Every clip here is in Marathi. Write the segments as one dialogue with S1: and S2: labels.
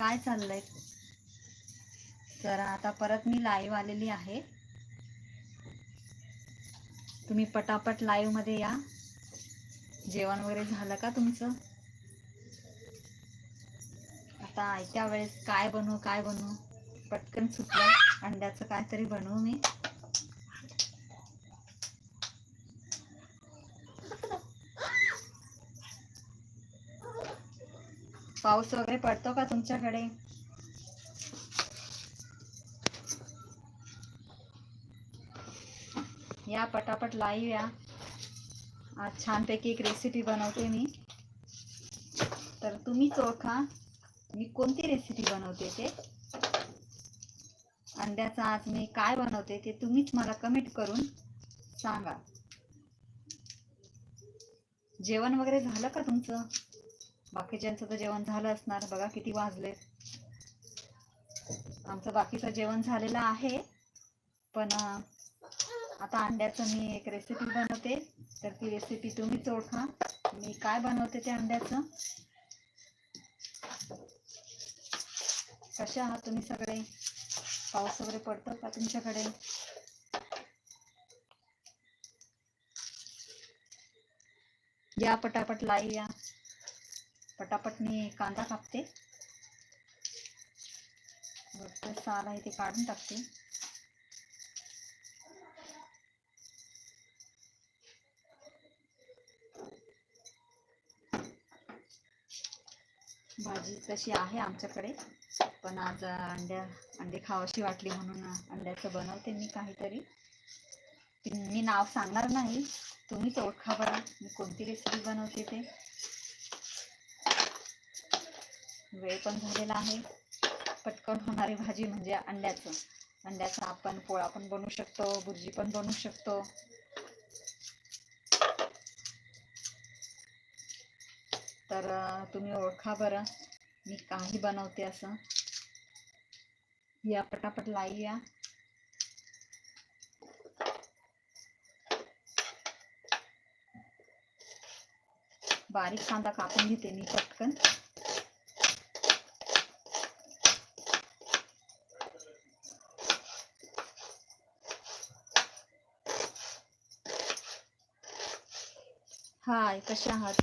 S1: काय चाललंय? तर आता परत मी लाईव्ह आलेली आहे. तुम्ही पटापट लाईव्हमध्ये या. जेवण वगैरे झालं का तुमचं? आता आयत्या वेळेस काय बनवू काय बनवू? पटकन सुटलं. अंड्याचं काहीतरी बनवू मी. पाऊस वगैरे पडतो का तुमच्याकडे? या पटापट लाईव्ह या. आज छानपैकी एक रेसिपी बनवते मी. तर तुम्हीच ओळखा मी कोणती रेसिपी बनवते ते? अंड्याचा आज मी काय बनवते ते तुम्हीच मला कमेंट करून सांगा. जेवण वगैरे झालं का तुमचं? बाकीच्यांचं तर जेवण झालं असणार. बघा किती वाजले आमचं बाकीचं जेवण झालेलं आहे. पण आता अंड्याचं मी एक रेसिपी बनवते. तर ती रेसिपी तुम्हीच ओळखा मी काय बनवते ते अंड्याचं? कसे आहात तुम्ही सगळे? पाऊस वगैरे पडतो का तुमच्याकडे? या पटापट लाई या पटापट मी कांदा कापते. वरचं साल आहे ते काढून टाकते. भाजी तशी आहे आमच्याकडे पण आज अंड्या अंडे खावाशी वाटली म्हणून अंड्याचं बनवते मी काहीतरी. मी नाव सांगणार नाही तुम्हीच ओळखा बरं मी कोणती रेसिपी बनवते ते. वेळ पण झालेला आहे. पटकन होणारी भाजी म्हणजे अंड्याचं. अंड्याचा आपण पोळा पण बनवू शकतो भुर्जी पण बनवू शकतो. तर तुम्ही ओळखा बरं. मी काही बनवते असं. या पटापट लाई या बारीक कांदा कापून घेते मी पटकन. हाय कसे आहात?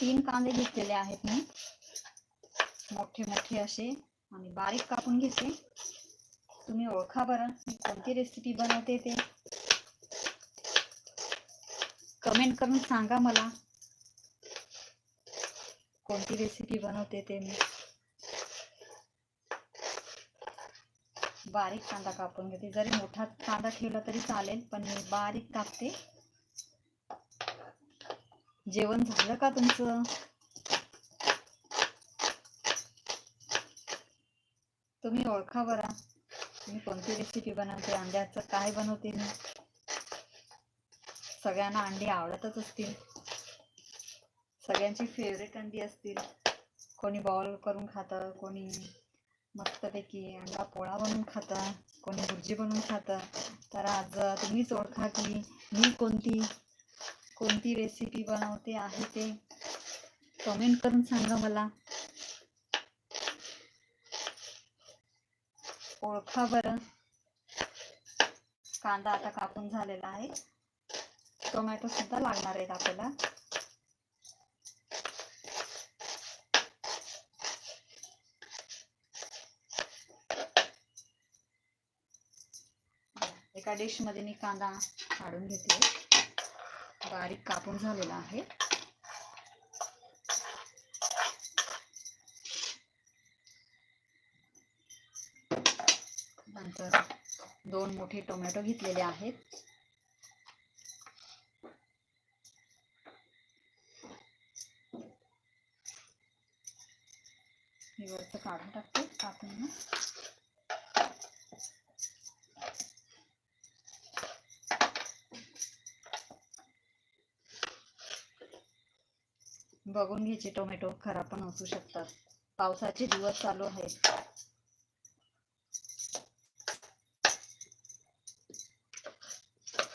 S1: तीन कांदे घेतलेले आहेत मी. मोठे मोठे असे आणि बारीक कापून घेते. तुम्ही ओळखा बरं, मी कोणती रेसिपी बनवते ते. कमेंट करून सांगा मला. कोणती रेसिपी बनवते ते मी. बारीक कांदा कापून घेते. जरी मोठा कांदा ठेवला तरी चालेल पण मी बारीक कापते. जेवण झालं का तुमचं? तुम्ही ओळखा बरा. मी कोणती रेसिपी बनवते अंड्याचं काय बनवते मी? सगळ्यांना अंडी आवडतच असतील. सगळ्यांची फेवरेट अंडी असतील. कोणी बॉल करून खातं कोणी मस्तपैकी अंडा पोळा बनवून खातं कोणी भुर्जी बनवून खातं. तर आज तुम्हीच ओळखा की मी कोणती कोणती रेसिपी बनवते आहे ते कमेंट करून सांगा मला. ओळखा बरं. कांदा आता कापून झालेला आहे. टोमॅटो सुद्धा लागणार आहेत आपल्याला. एका डिशमध्ये मी कांदा काढून घेते. बारीक कापून झालेला आहे. नंतर दोन मोठे टोमॅटो घेतलेले आहेत. काढून टाकते कापून. बघून घ्यायचे टोमॅटो खराब पण असू शकतात. पावसाचे दिवस चालू आहेत.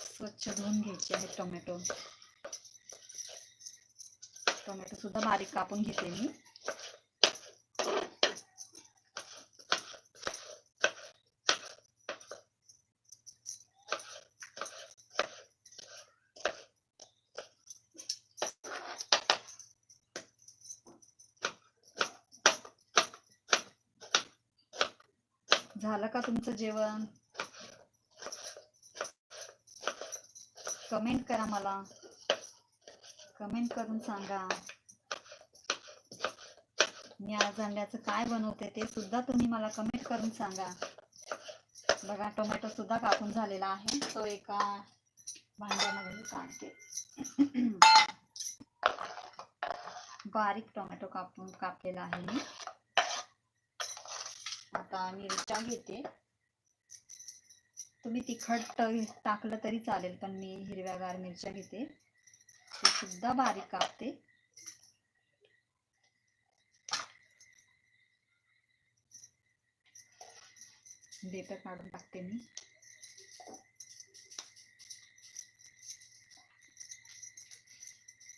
S1: स्वच्छ धुवून घ्यायचे आहेत टोमॅटो. टोमॅटो सुद्धा बारीक कापून घेते मी. झालं का तुमचं जेवण? कमेंट करा मला. कमेंट करून सांगा. मी आज अंड्याचं काय बनवते ते सुद्धा तुम्ही मला कमेंट करून सांगा. बघा टोमॅटो सुद्धा कापून झालेला आहे. तो एका भांड्यामध्ये काढते. बारीक टोमॅटो कापून कापलेला आहे मी. आता मिरच्या घेते. तुम्ही तिखट टाकलं तरी चालेल पण मी हिरव्यागार मिरच्या घेते. ते सुद्धा बारीक कापते. देठ काढून टाकते मी.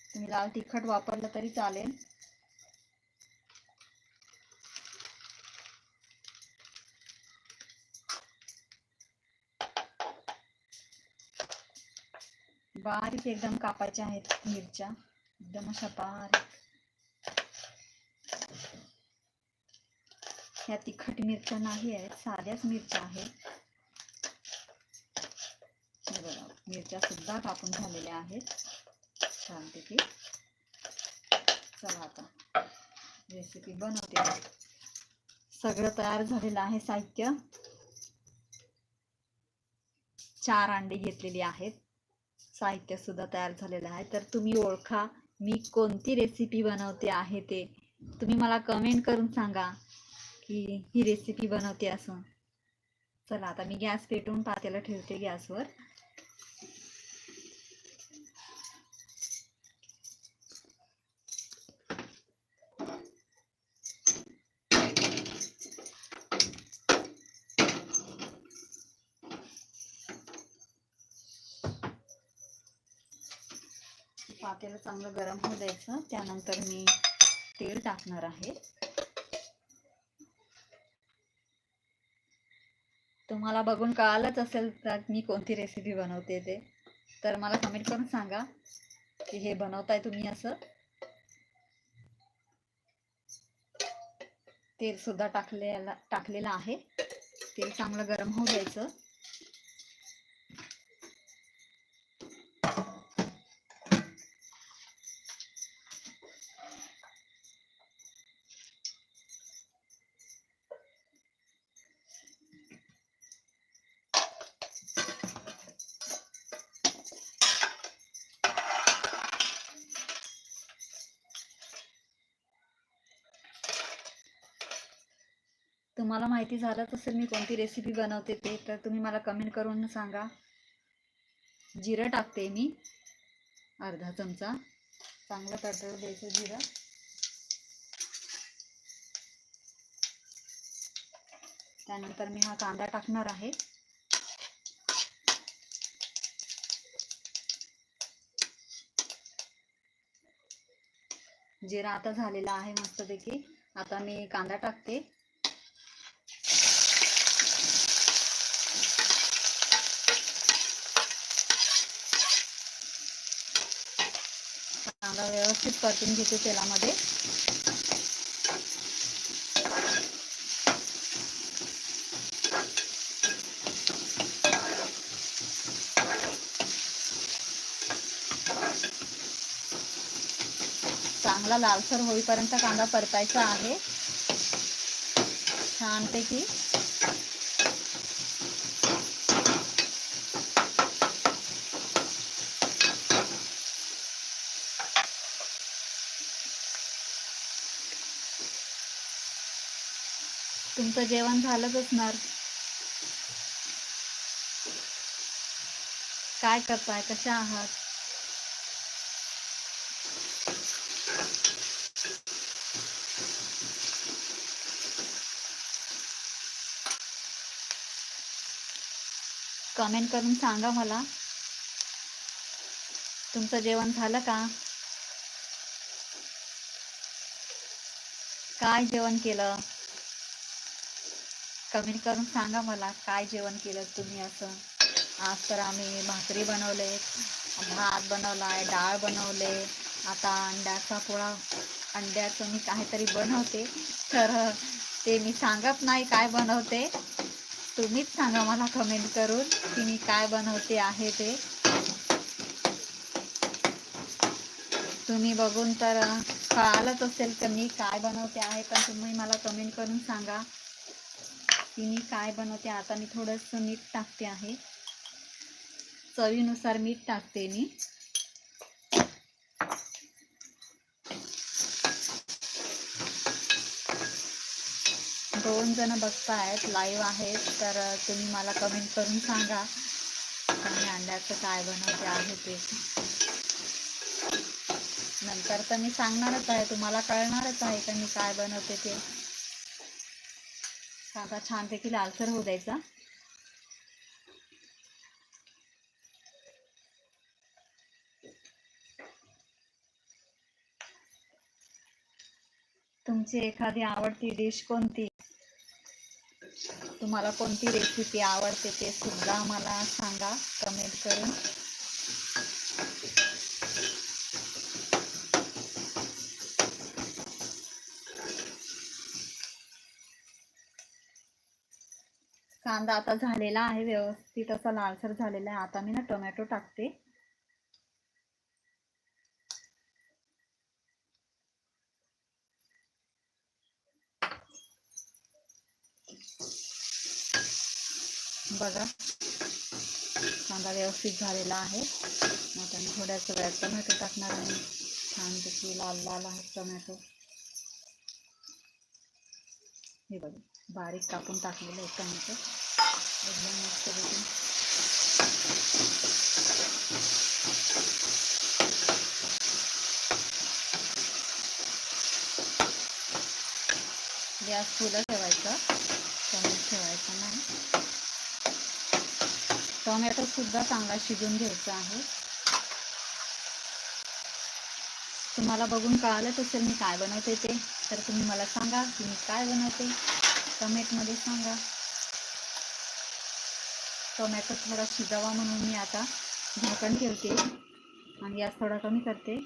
S1: तुम्ही लाल तिखट वापरलं तरी चालेल. बारीक एकदम कापायच्या आहेत मिरच्या. एकदम अशा बारीक. ह्या तिखट मिरच्या नाही आहेत साध्याच मिरच्या आहेत. बघा मिरच्या सुद्धा कापून झालेल्या आहेत. छानपैकी. चला आता रेसिपी बनवते. सगळं तयार झालेलं आहे साहित्य. चार अंडी घेतलेली आहेत. साहित्य सुद्धा तयार झालेलं आहे. तर तुम्ही ओळखा मी कोणती रेसिपी बनवते आहे ते. तुम्ही मला कमेंट करून सांगा की ही रेसिपी बनवते असं. चला आता मी गॅस पेटवून पातेला ठेवते गॅसवर. पातेलं चांगलं गरम होऊ द्यायचं त्यानंतर मी तेल टाकणार आहे. तुम्हाला बघून कळालंच असेल तर मी कोणती रेसिपी बनवते ते. तर मला कमेंट करून सांगा की हे बनवताय तुम्ही असं. तेल सुद्धा टाकलेला टाकलेलं आहे. तेल चांगलं गरम होऊ द्यायचं. तुम्हाला माहिती झालंच असेल मी कोणती रेसिपी बनवते ते तर तुम्ही मला कमेंट करून सांगा. जिरं टाकते मी अर्धा चमचा. चांगलं तडतड द्यायचं जिरं. त्यानंतर मी हा कांदा टाकणार आहे. जिरा आता झालेला आहे मस्तपैकी. आता मी कांदा टाकते कांदा व्यवस्थित परतून घेते तेलामध्ये. चांगला लालसर होईपर्यंत कांदा परतायचा आहे. छानपैकी. तुमचं जेवण झालंच असणार. काय करताय? कशा आहात? कमेंट करून सांगा मला. तुमचं जेवण झालं का? काय जेवण केलं? कमेंट करून सांगा मला काय जेवण केलं तुम्ही असं? आज तर आम्ही भाकरी बनवले भात बनवला आहे डाळ बनवले. आता अंड्याचा पोळा अंड्याचं मी काहीतरी बनवते. तर ते मी सांगत नाही काय बनवते. तुम्हीच सांगा मला कमेंट करून की मी काय बनवते आहे ते. तुम्ही बघून तर कळालंच असेल तर मी काय बनवते आहे पण तुम्ही मला कमेंट करून सांगा. की मी काय बनवते आता मी थोडंसं मीठ टाकते आहे. चवीनुसार मीठ टाकते मी. दोन जण बघतायत लाईव्ह आहेत तर तुम्ही मला कमेंट करून सांगा. मी अंड्याचं काय बनवते आहे ते. नंतर तर मी सांगणारच आहे तुम्हाला कळणारच आहे का मी काय बनवते ते. कांदा छानपैकी लालसर होऊ द्यायचा. तुमची एखादी आवडती डिश कोणती? तुम्हाला कोणती रेसिपी आवडते ते सुद्धा मला सांगा कमेंट करून. कांदा आता झालेला आहे व्यवस्थित असा लालसर झालेला आहे. आता मी ना टोमॅटो टाकते. बघा कांदा व्यवस्थित झालेला आहे. आता मी थोड्याच वेळात टोमॅटो टाकणार आहे. छानपैकी लाल लाल आहे टोमॅटो. हे बघा बारीक कापून टाकलेलं आहे टोमॅटो. एकदम मस्त गॅस फुलं ठेवायचं. कमी ठेवायचं नाही. टोमॅटो सुद्धा चांगला शिजून घ्यायचा आहे. तुम्हाला बघून कळालंच असेल मी काय बनवते ते. तर तुम्ही मला सांगा की मी काय बनवते. कमेंटमध्ये सांगा. टोमॅटो थोडा शिजावा म्हणून मी आता झाकण ठेवते आणि गॅस थोडा कमी करते.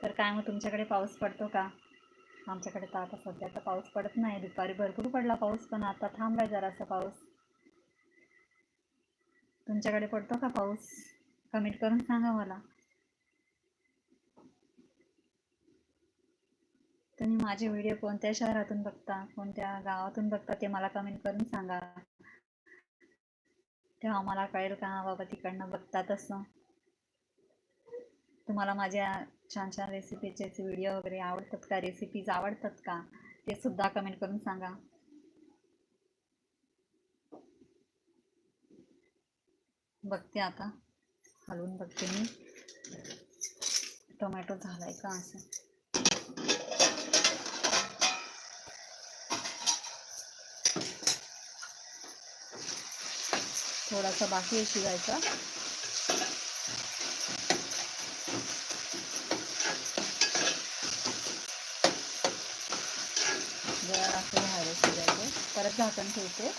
S1: तर काय मग तुमच्याकडे पाऊस पडतो का? आमच्याकडे तर आता सध्या तर पाऊस पडत नाही. दुपारी भरपूर पडला पाऊस पण आता थांबलाय जरासा पाऊस. तुमच्याकडे पडतो का पाऊस? कमेंट करून सांगा मला. तुम्ही माझे व्हिडिओ कोणत्या शहरातून बघता कोणत्या गावातून बघता ते मला कमेंट करून सांगा. तेव्हा मला कळेल का बाबा तिकडनं बघतात असं तुम्हाला माझ्या छान छान रेसिपीचे व्हिडिओ वगैरे आवडतात का रेसिपीज आवडतात का ते सुद्धा कमेंट करून सांगा. बघते आता. हलवून बघते मी. टोमॅटो झालाय का असं. थोडासा बाकी आहे शिजायचा. जरा असं राहिलं शिजायचं. परत झाकण ठेवते.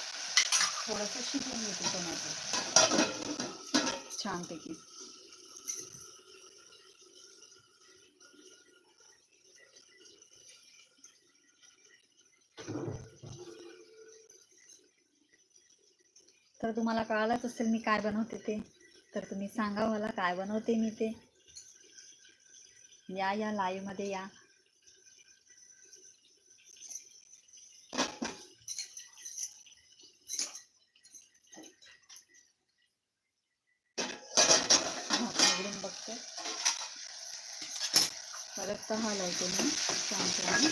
S1: शिजून टोमॅटो. छानपैकी. तर तुम्हाला कळालंच असेल मी काय बनवते ते. तर तुम्ही सांगा मला काय बनवते मी ते. या या लाईव्हमध्ये या. बघते. परत तर हलवते मी. छान छान.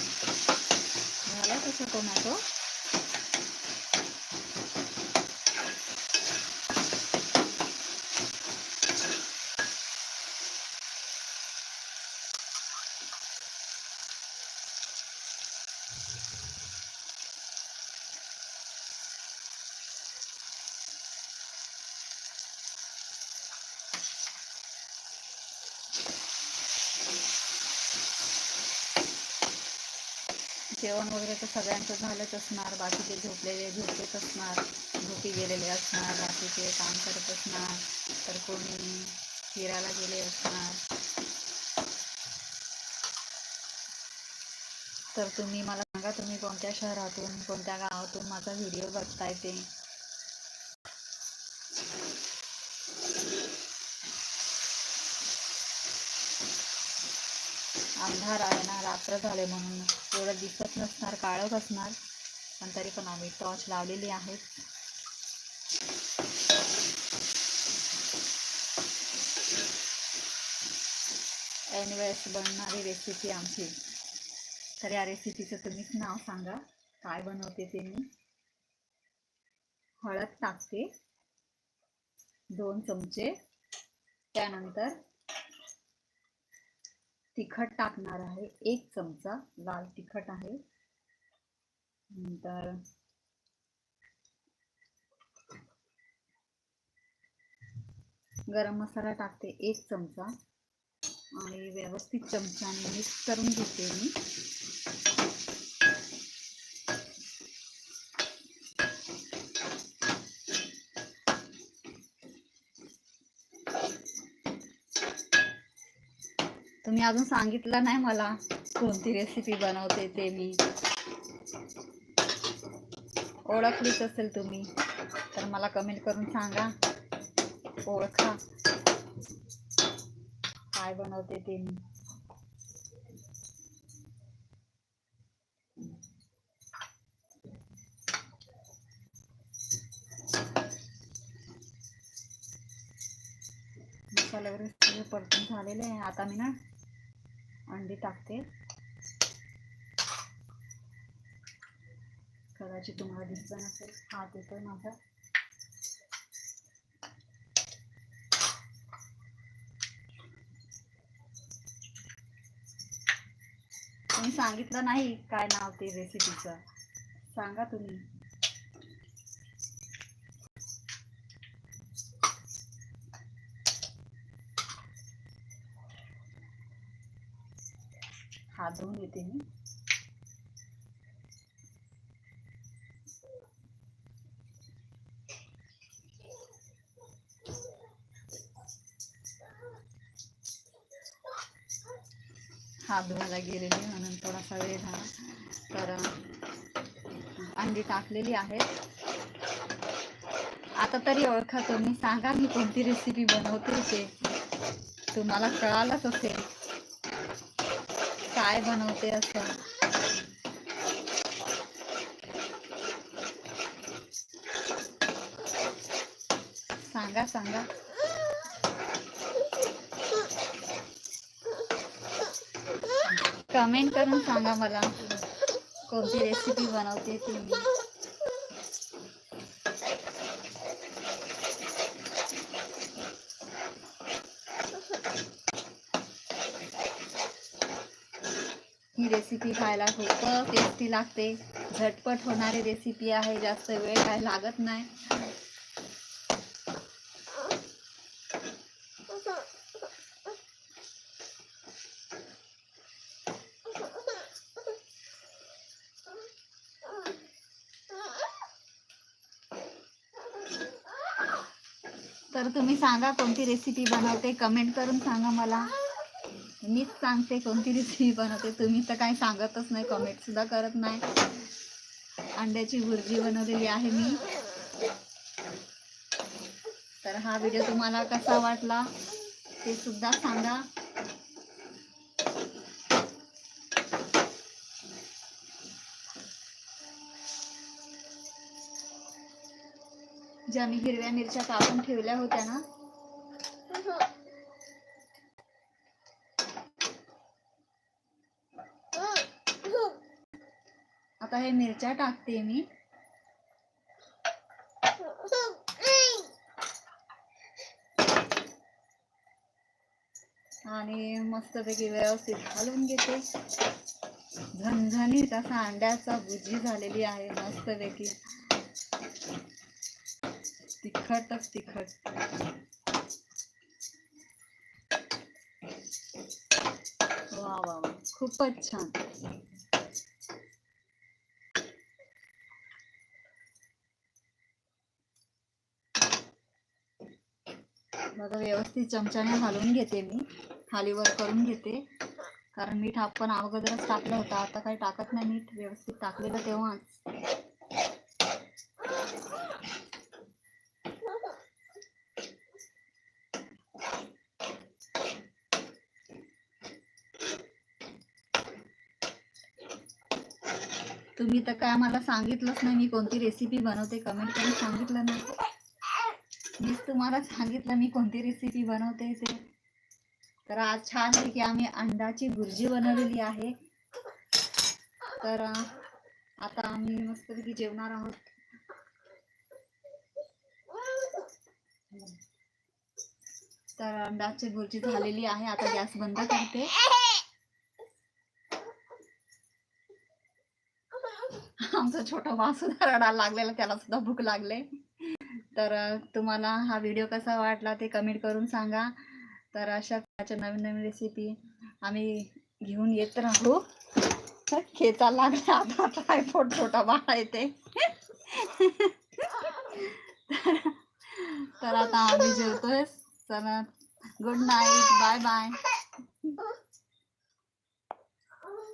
S1: झाला तसं टोमॅटो जेवण वगैरे तर सगळ्यांचं झालंच असणार बाकीचे झोपलेले झोपेत असणार झोपी गेलेले असणार बाकीचे काम करत असणार तर कोणी फिरायला गेले असणार. तर तुम्ही मला सांगा तुम्ही कोणत्या शहरातून कोणत्या गावातून माझा व्हिडिओ बघताय ते? अंधार आहे ना रात्र झाले म्हणून एवढं दिसत नसणार काळच असणार. पण तरी पण आम्ही टॉर्च लावलेली आहेत एनिवेळेस बनणारी रेसिपी आमची. तर या रेसिपीचं तुम्हीच नाव सांगा. काय बनवते ते मी? हळद टाकते. दोन चमचे. त्यानंतर तिखट टाकणार आहे. एक चमचा लाल तिखट आहे. नंतर गरम मसाला टाकते एक चमचा. आणि व्यवस्थित चमच्याने मिक्स करून घेते मी. तुम्ही अजून सांगितलं नाही मला कोणती रेसिपी बनवते ते मी. ओळखलीच असेल तुम्ही तर मला कमेंट करून सांगा. ओळखा. काय बनवते ते मी. मसाल्यावर परतून झालेले आहे. आता मी ना अंडी टाकते. कदाचित तुम्हाला दिसत नसेल. हात येतोय माझा. तुम्ही सांगितलं नाही काय नाव ते रेसिपीचं सांगा तुम्ही. हात धुवून मी. हात धुवायला गेलेली म्हणून थोडासा वेळ झाला. तर अंडी टाकलेली आहेत. आता तरी ओळखा तुम्ही. सांगा मी कोणती रेसिपी बनवते ते. तुम्हाला कळालंच असेल. काय बनवते असं? सांगा सांगा. कमेंट करून सांगा मला. कोणती रेसिपी बनवते ती? रेसिपी खायला खूप टेस्टी लागते. झटपट होणारी रेसिपी आहे जास्त वेळ काय लागत नाही. तर तुम्ही सांगा कोणती रेसिपी बनवते कमेंट करून सांगा मला. मीच सांगते कोणती रेसिपी बनवते तुम्ही तर काही सांगतच नाही कमेंट सुद्धा करत नाही. अंड्याची भुर्जी बनवलेली आहे मी. तर हा व्हिडिओ तुम्हाला कसा वाटला ते सुद्धा सांगा. ज्या मी हिरव्या मिरच्या कापून ठेवल्या होत्या ना आता हे मिरच्या टाकते मी. आणि मस्तपैकी व्यवस्थित घालून घेते. झणझणीत असा अंड्याचा भुजी झालेली आहे मस्तपैकी. तिखटच तिखट. वा वा वा. खूपच छान. बघा व्यवस्थित चमच्याने घालून घेते मी. खालीवर करून घेते. कारण मीठ आपण अगोदरच टाकलं होतं. आता काही टाकत नाही मीठ. व्यवस्थित टाकलेलं तेव्हाच. तुम्ही तर काय मला सांगितलंच नाही. मी कोणती रेसिपी बनवते? कमेंट करून सांगितलं नाही. मीच तुम्हाला सांगितलं मी कोणती रेसिपी बनवते ते तर आज छान की आम्ही अंडाची भुर्जी बनवलेली आहे. तर आता आम्ही मस्तपैकी जेवणार आहोत. तर अंडाची भुर्जी झालेली आहे. आता गॅस बंद करते. आमचा छोटा वासू रडायला लागलेला त्याला सुद्धा भूक लागले. तर तुम्हाला हा व्हिडिओ कसा वाटला ते कमेंट करून सांगा. तर अशा प्रकारच्या नवीन नवीन रेसिपी आम्ही घेऊन येत राहू. खेचा लागला आता ट्रायफोट छोटा बाळा येते तर आता आम्ही जेवतोय. चला गुड नाईट बाय बाय